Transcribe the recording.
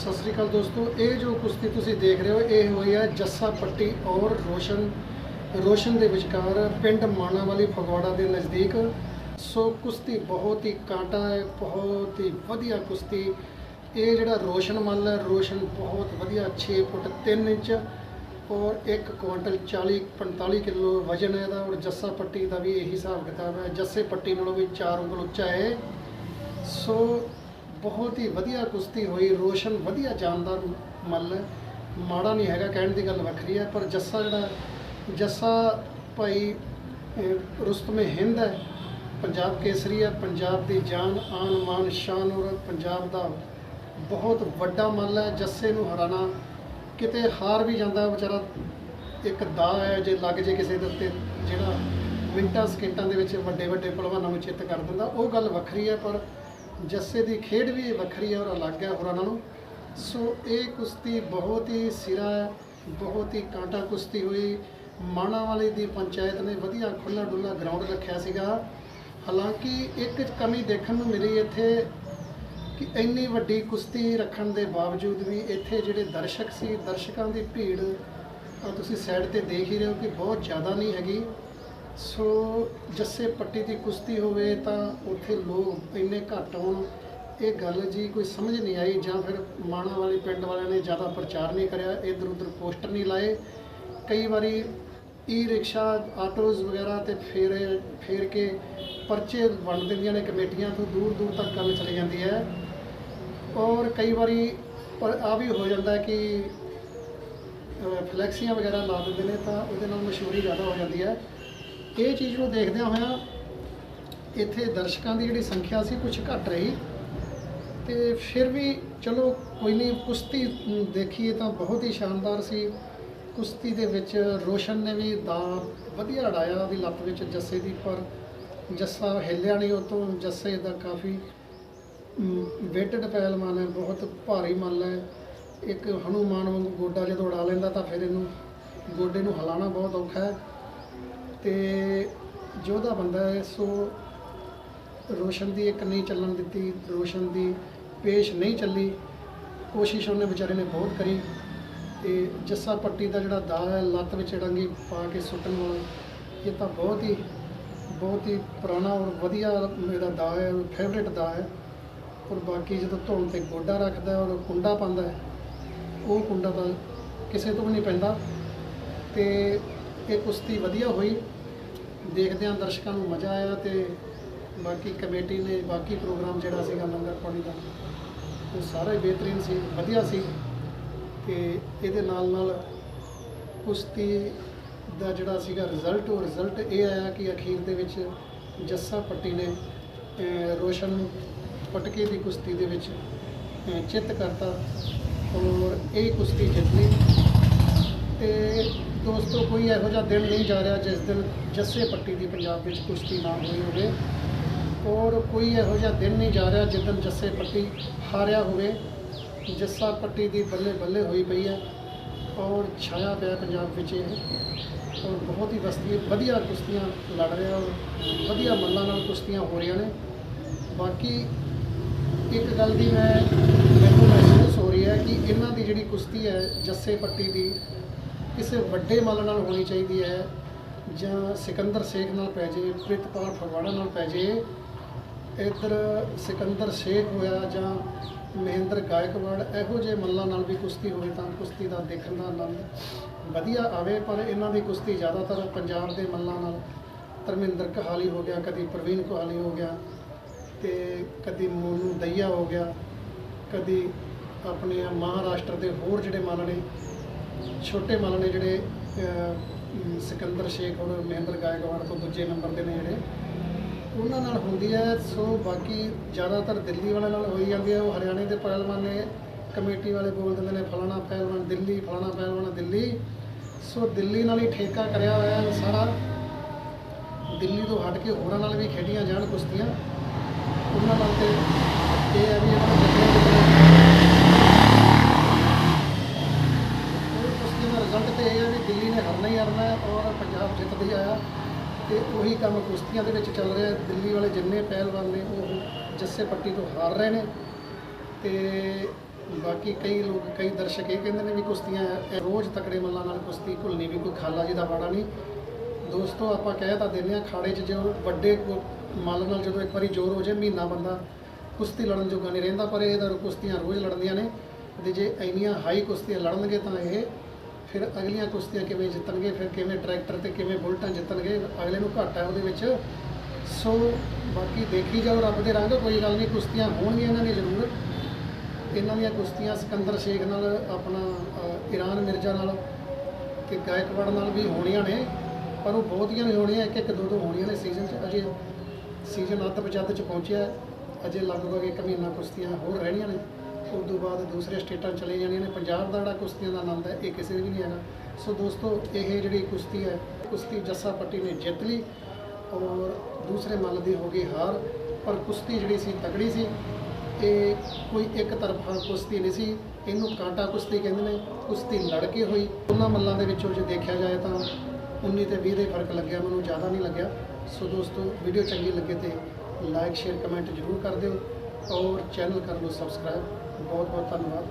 ਸਤਿ ਸ੍ਰੀ ਅਕਾਲ ਦੋਸਤੋ, ਇਹ ਜੋ ਕੁਸ਼ਤੀ ਤੁਸੀਂ ਦੇਖ ਰਹੇ ਹੋ, ਇਹ ਹੋਈ ਹੈ ਜੱਸਾ ਪੱਟੀ ਔਰ ਰੋਸ਼ਨ ਰੋਸ਼ਨ ਦੇ ਵਿਚਕਾਰ ਪਿੰਡ ਮਾਣਾ ਵਾਲੀ ਫਗਵਾੜਾ ਦੇ ਨਜ਼ਦੀਕ। ਸੋ ਕੁਸ਼ਤੀ ਬਹੁਤ ਹੀ ਕਾਂਟਾ ਹੈ, ਬਹੁਤ ਹੀ ਵਧੀਆ ਕੁਸ਼ਤੀ। ਇਹ ਜਿਹੜਾ ਰੋਸ਼ਨ ਮੱਲ ਹੈ, ਰੋਸ਼ਨ ਬਹੁਤ ਵਧੀਆ 6 ਫੁੱਟ 3 ਇੰਚ ਔਰ 1 ਕੁਇੰਟਲ 40 45 ਕਿਲੋ ਵਜਨ ਹੈ ਇਹਦਾ ਔਰ ਜੱਸਾ ਪੱਟੀ ਦਾ ਵੀ ਇਹੀ ਹਿਸਾਬ ਕਿਤਾਬ ਹੈ। ਜੱਸੇ ਪੱਟੀ ਨਾਲੋਂ ਵੀ 4 ਉਂਗਲ ਉੱਚਾ ਹੈ। ਸੋ ਬਹੁਤ ਹੀ ਵਧੀਆ ਕੁਸ਼ਤੀ ਹੋਈ, ਰੋਸ਼ਨ ਵਧੀਆ ਜਾਨਦਾਰ ਮੱਲ ਹੈ। ਮਾੜਾ ਨਹੀਂ ਹੈਗਾ, ਕਹਿਣ ਦੀ ਗੱਲ ਵੱਖਰੀ ਹੈ, ਪਰ ਜੱਸਾ ਜਿਹੜਾ, ਜੱਸਾ ਭਾਈ ਰੁਸਤਮੇ ਹਿੰਦ ਹੈ। ਪੰਜਾਬ ਕੇਸਰੀ ਹੈ, ਪੰਜਾਬ ਦੀ ਜਾਨ, ਆਨ, ਮਾਨ, ਸ਼ਾਨ ਔਰ ਪੰਜਾਬ ਦਾ ਬਹੁਤ ਵੱਡਾ ਮੱਲ ਹੈ। ਜੱਸੇ ਨੂੰ ਹਰਾਣਾ, ਕਿਤੇ ਹਾਰ ਵੀ ਜਾਂਦਾ ਵਿਚਾਰਾ, ਇੱਕ ਦਾ ਹੈ ਜੇ ਲੱਗ ਜੇ ਕਿਸੇ ਦੇ ਉੱਤੇ, ਜਿਹੜਾ ਮਿੰਟਾਂ, ਸਕਿੰਟਾਂ ਦੇ ਵਿੱਚ ਵੱਡੇ ਵੱਡੇ ਪਹਿਲਵਾਨਾਂ ਨੂੰ ਚਿੱਤ ਕਰ ਦਿੰਦਾ, ਉਹ ਗੱਲ ਵੱਖਰੀ ਹੈ, ਪਰ ਜੱਸੇ ਦੀ ਖੇਡ ਵੀ ਵੱਖਰੀ ਹੈ ਔਰ ਅਲੱਗ ਹੈ ਹੋਰਾਂ ਨਾਲੋਂ। ਸੋ ਇਹ ਕੁਸ਼ਤੀ ਬਹੁਤ ਹੀ ਸਿਰਾ ਬਹੁਤ ਹੀ ਕਾਂਟਾ ਕੁਸ਼ਤੀ ਹੋਈ। ਮਾਣਾ ਵਾਲੀ ਦੀ ਪੰਚਾਇਤ ਨੇ ਵਧੀਆ ਖੁੱਲਾ ਡੁੱਲਾ ਗਰਾਊਂਡ ਰੱਖਿਆ ਸੀਗਾ। ਹਾਲਾਂਕਿ ਇੱਕ ਕਮੀ ਦੇਖਣ ਨੂੰ ਮਿਲੀ ਇੱਥੇ ਕਿ ਇੰਨੀ ਵੱਡੀ ਕੁਸ਼ਤੀ ਰੱਖਣ ਦੇ ਬਾਵਜੂਦ ਵੀ ਇੱਥੇ ਜਿਹੜੇ ਦਰਸ਼ਕ ਸੀ, ਦਰਸ਼ਕਾਂ ਦੀ ਭੀੜ ਆਹ ਤੁਸੀਂ ਸਾਈਡ ਤੇ ਦੇਖ ਹੀ ਰਹੇ ਹੋ ਕਿ ਬਹੁਤ ਜ਼ਿਆਦਾ ਨਹੀਂ ਹੈਗੀ। ਸੋ ਜੱਸੇ ਪੱਟੀ ਦੀ ਕੁਸ਼ਤੀ ਹੋਵੇ ਤਾਂ ਉੱਥੇ ਲੋਕ ਇੰਨੇ ਘੱਟ ਹੋਣ, ਇਹ ਗੱਲ ਜੀ ਕੋਈ ਸਮਝ ਨਹੀਂ ਆਈ ਜਾਂ ਫਿਰ ਮਾਣਾ ਵਾਲੇ ਪਿੰਡ ਵਾਲਿਆਂ ਨੇ ਜ਼ਿਆਦਾ ਪ੍ਰਚਾਰ ਨਹੀਂ ਕਰਿਆ, ਇਧਰ ਉਧਰ ਪੋਸਟਰ ਨਹੀਂ ਲਾਏ। ਕਈ ਵਾਰੀ ਈ ਰਿਕਸ਼ਾ ਆਟੋਜ਼ ਵਗੈਰਾ ਤੇ ਫੇਰ ਫੇਰ ਕੇ ਪਰਚੇ ਵੰਡ ਦਿੰਦੀਆਂ ਨੇ ਕਮੇਟੀਆਂ ਤੋਂ, ਦੂਰ ਦੂਰ ਤੱਕ ਗੱਲ ਚਲੀ ਜਾਂਦੀ ਹੈ। ਔਰ ਕਈ ਵਾਰੀ ਪਰ ਆ ਵੀ ਹੋ ਜਾਂਦਾ ਕਿ ਫਲੈਕਸੀਆਂ ਵਗੈਰਾ ਲਾ ਦਿੰਦੇ ਨੇ ਤਾਂ ਉਹਦੇ ਨਾਲ ਮਸ਼ਹੂਰੀ ਜ਼ਿਆਦਾ ਹੋ ਜਾਂਦੀ ਹੈ। ਇਹ ਚੀਜ਼ ਨੂੰ ਦੇਖਦਿਆਂ ਹੋਇਆਂ ਇੱਥੇ ਦਰਸ਼ਕਾਂ ਦੀ ਜਿਹੜੀ ਸੰਖਿਆ ਸੀ ਕੁਝ ਘੱਟ ਰਹੀ ਤੇ ਫਿਰ ਵੀ ਚਲੋ ਕੋਈ ਨਹੀਂ, ਕੁਸ਼ਤੀ ਦੇਖੀਏ ਤਾਂ ਬਹੁਤ ਹੀ ਸ਼ਾਨਦਾਰ ਸੀ। ਕੁਸ਼ਤੀ ਦੇ ਵਿੱਚ ਰੋਸ਼ਨ ਨੇ ਵੀ ਦਾ ਵਧੀਆ ਅੜਾਇਆ ਉਹਦੀ ਲੱਤ ਵਿੱਚ ਜੱਸੇ ਦੀ, ਪਰ ਜੱਸਾ ਹਿੱਲਿਆ ਨਹੀਂ ਉਹ ਤੋਂ ਜੱਸੇ ਦਾ ਕਾਫੀ ਵੇਟਡ ਪਹਿਲਵਾਨ ਹੈ, ਬਹੁਤ ਭਾਰੀ ਮੱਲ ਹੈ। ਇੱਕ ਹਨੂਮਾਨ ਵਾਂਗੂ ਗੋਡਾ ਜਦੋਂ ਉਡਾ ਲੈਂਦਾ ਤਾਂ ਫਿਰ ਇਹਨੂੰ, ਗੋਡੇ ਨੂੰ ਹਿਲਾਉਣਾ ਬਹੁਤ ਔਖਾ ਹੈ। ਤੇ ਯੋਧਾ ਬੰਦਾ ਹੈ, ਸੋ ਰੋਸ਼ਨ ਦੀ ਇੱਕ ਨਹੀਂ ਚੱਲਣ ਦਿੱਤੀ, ਰੋਸ਼ਨ ਦੀ ਪੇਸ਼ ਨਹੀਂ ਚੱਲੀ। ਕੋਸ਼ਿਸ਼ ਉਹਨੇ ਵਿਚਾਰੇ ਨੇ ਬਹੁਤ ਕਰੀ ਤੇ ਜੱਸਾ ਪੱਟੀ ਦਾ ਜਿਹੜਾ ਦਾ ਹੈ, ਲੱਤ ਵਿੱਚ ਡਾਂਗੀ ਪਾ ਕੇ ਸੁੱਟਣ ਵਾਲਾ, ਇਹ ਤਾਂ ਬਹੁਤ ਹੀ ਬਹੁਤ ਹੀ ਪੁਰਾਣਾ ਔਰ ਵਧੀਆ ਮੇਰਾ ਦਾ ਹੈ ਫੇਵਰੇਟ ਦਾ ਹੈ। ਔਰ ਬਾਕੀ ਜਦੋਂ ਧੌਣ ਤੇ ਗੋਡਾ ਰੱਖਦਾ ਔਰ ਕੁੰਡਾ ਪਾਉਂਦਾ ਉਹ ਕੁੰਡਾ ਤਾਂ ਕਿਸੇ ਤੋਂ ਵੀ ਨਹੀਂ ਪੈਂਦਾ। ਤੇ ਇਹ ਕੁਸ਼ਤੀ ਵਧੀਆ ਹੋਈ। ਦੇਖਦਿਆਂ ਦਰਸ਼ਕਾਂ ਨੂੰ ਮਜ਼ਾ ਆਇਆ ਤੇ ਬਾਕੀ ਕਮੇਟੀ ਨੇ ਬਾਕੀ ਪ੍ਰੋਗਰਾਮ ਜਿਹੜਾ ਸੀਗਾ ਲੰਗਰ ਪਾਣੀ ਦਾ ਉਹ ਸਾਰਾ ਹੀ ਬਿਹਤਰੀਨ ਸੀ ਵਧੀਆ ਸੀ ਤੇ ਇਹਦੇ ਨਾਲ ਨਾਲ ਕੁਸ਼ਤੀ ਦਾ ਜਿਹੜਾ ਸੀਗਾ ਰਿਜ਼ਲਟ ਉਹ ਰਿਜ਼ਲਟ ਇਹ ਆਇਆ ਕਿ ਅਖੀਰ ਦੇ ਵਿੱਚ ਜੱਸਾ ਪੱਟੀ ਨੇ ਅਹ, ਰੋਸ਼ਨ ਪਟਕੇ ਦੀ ਕੁਸ਼ਤੀ ਦੇ ਵਿੱਚ ਚਿੱਤ ਕਰਤਾ ਔਰ ਇਹ ਕੁਸ਼ਤੀ ਜਿੱਤ ਲਈ ਤੇ ਦੋਸਤੋ, ਕੋਈ ਇਹੋ ਜਿਹਾ ਦਿਨ ਨਹੀਂ ਜਾ ਰਿਹਾ ਜਿਸ ਦਿਨ ਜੱਸੇ ਪੱਟੀ ਦੀ ਪੰਜਾਬ ਵਿੱਚ ਕੁਸ਼ਤੀ ਨਾ ਹੋਈ ਹੋਵੇ ਔਰ ਕੋਈ ਇਹੋ ਜਿਹਾ ਦਿਨ ਨਹੀਂ ਜਾ ਰਿਹਾ ਜਿਸ ਦਿਨ ਜੱਸੇ ਪੱਟੀ ਹਾਰਿਆ ਹੋਵੇ। ਜੱਸਾ ਪੱਟੀ ਦੀ ਬੱਲੇ ਬੱਲੇ ਹੋਈ ਪਈ ਹੈ ਔਰ ਛਾਇਆ ਪਿਆ ਪੰਜਾਬ ਵਿੱਚ ਇਹ। ਔਰ ਬਹੁਤ ਹੀ ਵਸਤੀ ਵਧੀਆ ਕੁਸ਼ਤੀਆਂ ਲੜ ਰਿਹਾ ਔਰ ਵਧੀਆ ਮੱਲਾਂ ਨਾਲ ਕੁਸ਼ਤੀਆਂ ਹੋ ਰਹੀਆਂ ਨੇ। ਬਾਕੀ ਇੱਕ ਗੱਲ ਦੀ ਮੈਂ ਮੈਨੂੰ ਮਹਿਸੂਸ ਹੋ ਰਹੀ ਹੈ ਕਿ ਇਹਨਾਂ ਦੀ ਜਿਹੜੀ ਕੁਸ਼ਤੀ ਹੈ ਜੱਸੇ ਪੱਟੀ ਦੀ ਕਿਸੇ ਵੱਡੇ ਮੱਲ ਨਾਲ ਹੋਣੀ ਚਾਹੀਦੀ ਹੈ ਜਾਂ ਸਿਕੰਦਰ ਸ਼ੇਖ ਨਾਲ ਪੈ ਜੇ ਪ੍ਰਿਤਪਾਲ ਫਗਵਾੜਾ ਨਾਲ ਪੈ ਜੇ, ਇੱਧਰ ਸਿਕੰਦਰ ਸ਼ੇਖ ਹੋਇਆ ਜਾਂ ਮਹਿੰਦਰ ਗਾਇਕਵਾੜ, ਇਹੋ ਜਿਹੇ ਮੱਲਾਂ ਨਾਲ ਵੀ ਕੁਸ਼ਤੀ ਹੋਵੇ ਤਾਂ ਕੁਸ਼ਤੀ ਦਾ ਦੇਖਣ ਦਾ ਆਨੰਦ ਵਧੀਆ ਆਵੇ, ਪਰ ਇਹਨਾਂ ਦੀ ਕੁਸ਼ਤੀ ਜ਼ਿਆਦਾਤਰ ਪੰਜਾਬ ਦੇ ਮੱਲਾਂ ਨਾਲ ਧਰਮਿੰਦਰ ਕਹਾਲੀ ਹੋ ਗਿਆ, ਕਦੀ ਪ੍ਰਵੀਨ ਕਹਾਲੀ ਹੋ ਗਿਆ ਤੇ ਕਦੀ ਮੋਨੂ ਦਈਆ ਹੋ ਗਿਆ, ਕਦੀ ਆਪਣੇ ਮਹਾਰਾਸ਼ਟਰ ਦੇ ਹੋਰ ਜਿਹੜੇ ਮੱਲ ਨੇ ਛੋਟੇ ਮੱਲ ਨੇ ਜਿਹੜੇ ਸਿਕੰਦਰ ਸ਼ੇਖ ਔਰ ਮਹਿੰਦਰ ਗਾਇਕਵਾੜ ਤੋਂ ਦੂਜੇ ਨੰਬਰ ਦੇ ਨੇ ਜਿਹੜੇ। ਉਹਨਾਂ ਨਾਲ ਹੁੰਦੀ ਹੈ, ਸੋ ਬਾਕੀ ਜ਼ਿਆਦਾਤਰ ਦਿੱਲੀ ਵਾਲਿਆਂ ਨਾਲ ਹੋਈ ਜਾਂਦੀ ਹੈ। ਉਹ ਹਰਿਆਣੇ ਦੇ ਪਹਿਲਵਾਨ ਨੇ, ਕਮੇਟੀ ਵਾਲੇ ਬੋਲ ਦਿੰਦੇ ਨੇ, ਫਲਾਣਾ ਪਹਿਲਵਾਨ ਦਿੱਲੀ, ਫਲਾਣਾ ਪਹਿਲਵਾਨ ਦਿੱਲੀ। ਸੋ ਦਿੱਲੀ ਨਾਲ ਹੀ ਠੇਕਾ ਕਰਿਆ ਹੋਇਆ ਹੈ ਸਾਰਾ। ਦਿੱਲੀ ਤੋਂ ਹਟ ਕੇ ਹੋਰਾਂ ਨਾਲ ਵੀ ਖੇਡੀਆਂ ਜਾਣ ਕੁਸ਼ਤੀਆਂ। ਉਹਨਾਂ ਨਾਲ ਤੇ ਇਹ ਹੈ ਵੀ ਇਹਨਾਂ ਨੂੰ ਲੱਗਿਆ ਕਿ ਉਹ ਕੁਸ਼ਤੀ ਦਾ ਰਿਜ਼ਲਟ ਤੇ ਇਹ ਹੈ ਵੀ ਦਿੱਲੀ ਨੇ ਹਰਨਾ ਹੀ ਹਰਨਾ ਹੈ ਔਰ ਪੰਜਾਬ ਆਇਆ ਤੇ ਉਹੀ ਕੰਮ ਕੁਸ਼ਤੀਆਂ ਦੇ ਵਿੱਚ ਚੱਲ ਰਿਹਾ। ਦਿੱਲੀ ਵਾਲੇ ਜਿੰਨੇ ਪਹਿਲਵਾਨ ਨੇ, ਉਹ ਜੱਸੇ ਪੱਟੀ ਤੋਂ ਹਾਰ ਰਹੇ ਨੇ ਤੇ ਬਾਕੀ ਕਈ ਲੋਕ, ਕਈ ਦਰਸ਼ਕ ਇਹ ਕਹਿੰਦੇ ਨੇ ਵੀ ਕੁਸ਼ਤੀਆਂ ਰੋਜ਼ ਤਕੜੇ ਮੱਲਾਂ ਨਾਲ ਕੁਸ਼ਤੀ ਭੁੱਲਣੀ ਵੀ ਕੋਈ ਖਾਲਾ ਜੀ ਦਾ ਬਾੜਾ ਨਹੀਂ। ਦੋਸਤੋ, ਆਪਾਂ ਕਹਿ ਤਾਂ ਦਿੰਦੇ ਆ ਖਾੜੇ 'ਚ ਜੋ ਵੱਡੇ ਮੱਲ ਨਾਲ ਜਦੋਂ ਇੱਕ ਵਾਰੀ ਜ਼ੋਰ ਹੋ ਜਾਏ, ਮਹੀਨਾ ਬੰਦਾ ਕੁਸ਼ਤੀ ਲੜਨ ਜੋਗਾ ਨਹੀਂ ਰਹਿੰਦਾ, ਪਰ ਇਹ ਤਾਂ ਕੁਸ਼ਤੀਆਂ ਰੋਜ਼ ਲੜਦੀਆਂ ਨੇ ਤੇ ਜੇ ਇੰਨੀਆਂ ਹਾਈ ਕੁਸ਼ਤੀਆਂ ਲੜਨਗੇ ਤਾਂ ਇਹ ਫਿਰ ਅਗਲੀਆਂ ਕੁਸ਼ਤੀਆਂ ਕਿਵੇਂ ਜਿੱਤਣਗੇ ਫਿਰ ਕਿਵੇਂ ਟਰੈਕਟਰ ਤੇ ਕਿਵੇਂ ਬੁਲਟਾਂ ਜਿੱਤਣਗੇ ਅਗਲੇ ਨੂੰ ਘਾਟਾ ਹੈ ਉਹਦੇ ਵਿੱਚ। ਸੋ ਬਾਕੀ ਦੇਖੀ ਜਾਓ ਰੱਬ ਦੇ ਰੰਗ ਕੋਈ ਗੱਲ ਨਹੀਂ ਕੁਸ਼ਤੀਆਂ ਹੋਣਗੀਆਂ ਇਹਨਾਂ ਦੀਆਂ ਜ਼ਰੂਰ। ਇਹਨਾਂ ਦੀਆਂ ਕੁਸ਼ਤੀਆਂ ਸਿਕੰਦਰ ਸ਼ੇਖ ਨਾਲ ਆਪਣਾ ਅ, ਇਰਾਨ ਮਿਰਜ਼ਾ ਨਾਲ ਤੇ ਗਾਇਕਵਾੜ ਨਾਲ ਵੀ ਹੋਣੀਆਂ ਨੇ ਪਰ ਉਹ ਬਹੁਤੀਆਂ ਨਹੀਂ ਹੋਣੀਆਂ ਇੱਕ ਇੱਕ ਦੋ ਦੋ ਹੋਣੀਆਂ ਨੇ ਸੀਜ਼ਨ 'ਚ। ਅਜੇ ਸੀਜ਼ਨ ਅੱਧ ਪਜੱਤ 'ਚ ਪਹੁੰਚਿਆ ਹੈ। ਅਜੇ ਲਗਭਗ ਇੱਕ ਮਹੀਨਾ ਕੁਸ਼ਤੀਆਂ ਹੋਰ ਰਹਿਣੀਆਂ ਨੇ। ਉਸ ਤੋਂ ਬਾਅਦ ਦੂਸਰੇ ਸਟੇਟਾਂ ਚਲੇ ਜਾਣੀਆਂ ਨੇ। ਪੰਜਾਬ ਦਾ ਜਿਹੜਾ ਕੁਸ਼ਤੀਆਂ ਦਾ ਆਨੰਦ ਹੈ, ਇਹ ਕਿਸੇ ਦੇ ਵੀ ਨਹੀਂ ਹੈਗਾ। ਸੋ ਦੋਸਤੋ, ਇਹ ਜਿਹੜੀ ਕੁਸ਼ਤੀ ਹੈ, ਕੁਸ਼ਤੀ ਜੱਸਾ ਪੱਟੀ ਨੇ ਜਿੱਤ ਲਈ ਔਰ ਦੂਸਰੇ ਮੱਲ ਦੀ ਹੋ ਗਈ ਹਾਰ। ਪਰ ਕੁਸ਼ਤੀ ਜਿਹੜੀ ਸੀ, ਤਕੜੀ ਸੀ। ਇਹ ਕੋਈ ਇੱਕ ਤਰਫਾ ਕੁਸ਼ਤੀ ਨਹੀਂ ਸੀ। ਇਹਨੂੰ ਕਾਂਟਾ ਕੁਸ਼ਤੀ ਕਹਿੰਦੇ ਨੇ। ਕੁਸ਼ਤੀ ਲੜ ਕੇ ਹੋਈ। ਉਹਨਾਂ ਮੱਲਾਂ ਦੇ ਵਿੱਚੋਂ ਜੇ ਦੇਖਿਆ ਜਾਏ ਤਾਂ 19 ਤੇ 20 ਦੇ ਫ਼ਰਕ ਲੱਗਿਆ। ਮੈਨੂੰ ਜ਼ਿਆਦਾ ਨਹੀਂ ਲੱਗਿਆ। ਸੋ ਦੋਸਤੋ, ਵੀਡੀਓ ਚੰਗੀ ਲੱਗੇ ਤੇ ਲਾਈਕ, ਸ਼ੇਅਰ, ਕਮੈਂਟ ਜ਼ਰੂਰ ਕਰ ਦਿਓ। ਔਰ ਚੈਨਲ ਕਰ ਲਓ ਸਬਸਕ੍ਰਾਈਬ। ਬਹੁਤ ਬਹੁਤ ਧੰਨਵਾਦ।